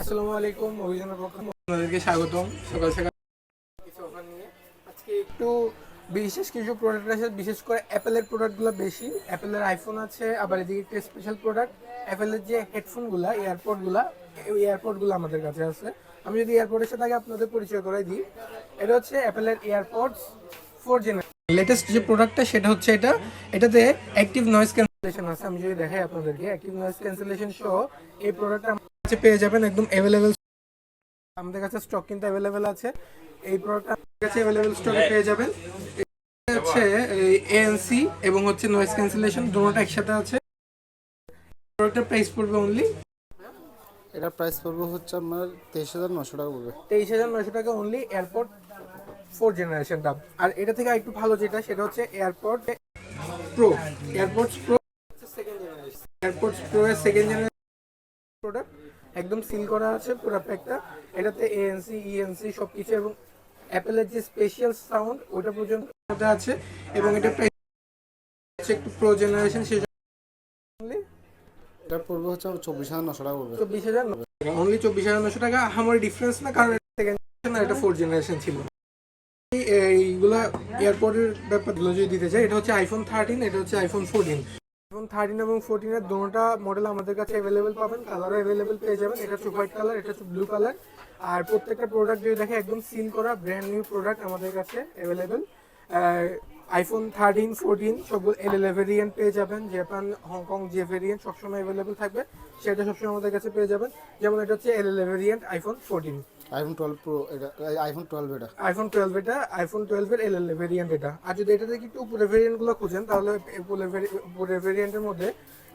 আসসালামু আলাইকুম অভিযানের একটু বিশেষ কিছু প্রোডাক্ট আছে, বিশেষ করে অ্যাপেলের প্রোডাক্টগুলো বেশি। অ্যাপেলের আইফোন আছে, আবার এদিকে একটা স্পেশাল প্রোডাক্ট অ্যাপেলের যে হেডফোনগুলো এয়ারপোর্টগুলো এয়ারপোর্টগুলো আমাদের কাছে আছে। আমি যদি এয়ারপোর্টের সাথে আগে আপনাদের পরিচয় করাই দিই, এটা হচ্ছে অ্যাপেলের এয়ারপোর্টস ফোর জেনারেশন লেটেস্ট যে প্রোডাক্টটা সেটা হচ্ছে এটা। এটাতে অ্যাক্টিভ নয়েজ ক্যান্সেলেশন আছে। আমি যদি দেখাই আপনাদেরকে অ্যাক্টিভ নয়েজ ক্যান্সেলেশন সহ এই প্রোডাক্টটা কাছে পেয়ে যাবেন একদম অ্যাভেলেবেল আমাদের কাছে স্টক কিন্তু অ্যাভেলেবেল আছে। এই প্রোডাক্টটা আমাদের কাছে অ্যাভেলেবেল স্টকে পেয়ে যাবেন। হচ্ছে এএনসি এবং হচ্ছে নয়েজ ক্যান্সেলেশন দুটোটা একসাথে আছে। প্রোডাক্টের প্রাইস পড়বে অনলি এটা প্রাইস পড়বে হচ্ছে আপনার তেইশ হাজার নশো টাকা পড়বে। তেইশ হাজার নয়শো টাকা অনলি এয়ারপোর্ট ফোর জেনারেশনটা আর এটা থেকে একটু ভালো যেটা সেটা হচ্ছে AirPods Pro AirPods Pro second generation AirPods Pro এর সেকেন্ড জেনারেশন প্রোডাক্ট একদম সিল করা আছে পুরো প্যাকটা এটাতে এএনসি ইএনসি সব কিছু এবং অ্যাপেলের যে স্পেশাল সাউন্ড ওটা পর্যন্ত আছে। এবং এটা একটু প্রো জেনারেশন only এটা পড়বে হচ্ছে চব্বিশ হাজার নশো টাকা পড়বে। চব্বিশ হাজার অনলি চব্বিশ হাজার নশো টাকা। আমার ডিফারেন্স না কারণ সেকেন্ড আর এটা ফোর জেনারেশন ছিল। এইগুলা এয়ারপোর্টের ব্যাপারগুলো যদি দিতে চাই এটা হচ্ছে আইফোন থার্টিন এটা হচ্ছে আইফোন ফোরটিন থার্টিন এবং ফোরটিনের দোনোটা মডেল আমাদের কাছে অ্যাভেলেবেল পাবেন কালারও অ্যাভেলেবেল পেয়ে যাবেন। এটা হচ্ছে হোয়াইট কালার এটা হচ্ছে ব্লু কালার আর প্রত্যেকটা প্রোডাক্ট যদি দেখে একদম সিল করা ব্র্যান্ড নিউ প্রোডাক্ট আমাদের কাছে অ্যাভেলেবেল আইফোন থার্টিন ফোরটিন সবগুলো এল এল ভেরিয়েন্ট পেয়ে যাবেন। জাপান হংকং যে ভেরিয়েন্ট সবসময় অ্যাভেলেবেল থাকবে সেটা সবসময় আমাদের কাছে পেয়ে যাবেন। যেমন এটা হচ্ছে L variant iPhone fourteen iPhone twelve pro এটা আইফোন টুয়েলভ এটা। আইফোন টুয়েলভ এটা আইফোন টুয়েলভের এল এল ভেরিয়েন্ট এটা। আর যদি এটা থেকে একটু উপরে ভেরিয়েন্টগুলো খুঁজেন তাহলে উপরে ভেরিয়েন্টের মধ্যে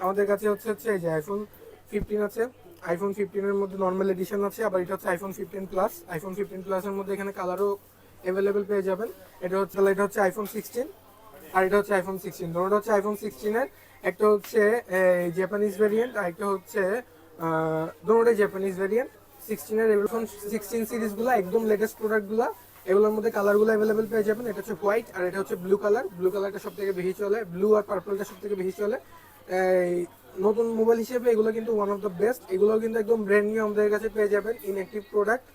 আমাদের কাছে হচ্ছে হচ্ছে এই যে আইফোন ফিফটিন আছে। আইফোন ফিফটিনের মধ্যে নর্মাল এডিশন আছে আবার এটা হচ্ছে iPhone fifteen plus iPhone fifteen প্লাসের মধ্যে এখানে কালারও অ্যাভেলেবেল পেয়ে যাবেন। এটা হচ্ছে এটা হচ্ছে আইফোন সিক্সটিন আর এটা হচ্ছে আইফোন সিক্সটিন দুটোটা হচ্ছে আইফোন সিক্সটিনের একটা হচ্ছে জাপানিজ ভেরিয়েন্ট আর একটা হচ্ছে দুটোটাই জাপানিজ ভেরিয়েন্ট সিক্সটিনের এভরিফোন সিক্সটিন সিরিজগুলো একদম লেটেস্ট প্রোডাক্টগুলো এগুলোর মধ্যে কালারগুলো অ্যাভেলেবেল পেয়ে যাবেন। এটা হচ্ছে হোয়াইট আর এটা হচ্ছে ব্লু কালার ব্লু কালারটা সব থেকে বেশি চলে ব্লু আর পার্পলটা সব থেকে বেশি চলে। নতুন মোবাইল হিসেবে এগুলো কিন্তু ওয়ান অফ দ্য বেস্ট এগুলো কিন্তু একদম ব্র্যান্ড নিউ আমাদের কাছে পেয়ে যাবেন। ইনঅ্যাক্টিভ প্রোডাক্ট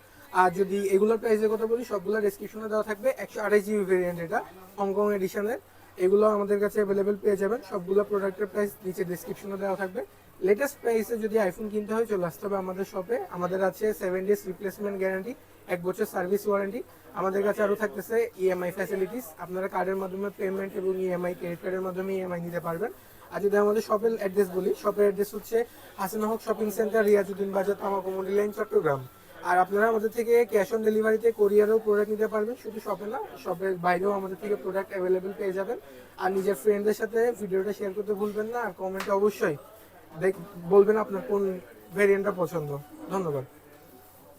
আর যদি এগুলোর প্রাইসের কথা বলি, সবগুলো ডেসক্রিপশনে দেওয়া থাকবে। একশো আঠাশ জিবি ভেরিয়েন্ট এটা হংকং এডিশনের এগুলো আমাদের কাছে অ্যাভেলেবেল পেয়ে যাবেন। সবগুলো প্রোডাক্টের প্রাইস নিচে ডেসক্রিপশনে দেওয়া থাকবে। লেটেস্ট প্রাইসে যদি আইফোন কিনতে হয়, চলে আসতে হবে আমাদের শপে আমাদের আছে সেভেন ডেজ রিপ্লেসমেন্ট গ্যারান্টি এক বছর সার্ভিস ওয়ারেন্টি আমাদের কাছে আরও থাকতেছে ইএমআই ফ্যাসিলিটিস আপনারা কার্ডের মাধ্যমে পেমেন্ট এবং ইএমআই ক্রেডিট কার্ডের মাধ্যমে ইএমআই নিতে পারবেন। আর যদি আমাদের শপের অ্যাড্রেস বলি শপের অ্যাড্রেস হচ্ছে Hasina Haque shopping centre Riazuddin Bazar, Tamakumandi, lane, Chittagong. আর আপনারা আমাদের থেকে ক্যাশ অন ডেলিভারিতে কোরিয়ারেও প্রোডাক্ট নিতে পারবেন। শুধু শপে না শপের বাইরেও আমাদের থেকে প্রোডাক্ট অ্যাভেলেবেল পেয়ে যাবেন। আর নিজের ফ্রেন্ডদের সাথে ভিডিওটা শেয়ার করতে ভুলবেন না, আর কমেন্টে অবশ্যই দেখ, বলবেন আপনার কোন ভেরিয়েন্টটা পছন্দ। ধন্যবাদ।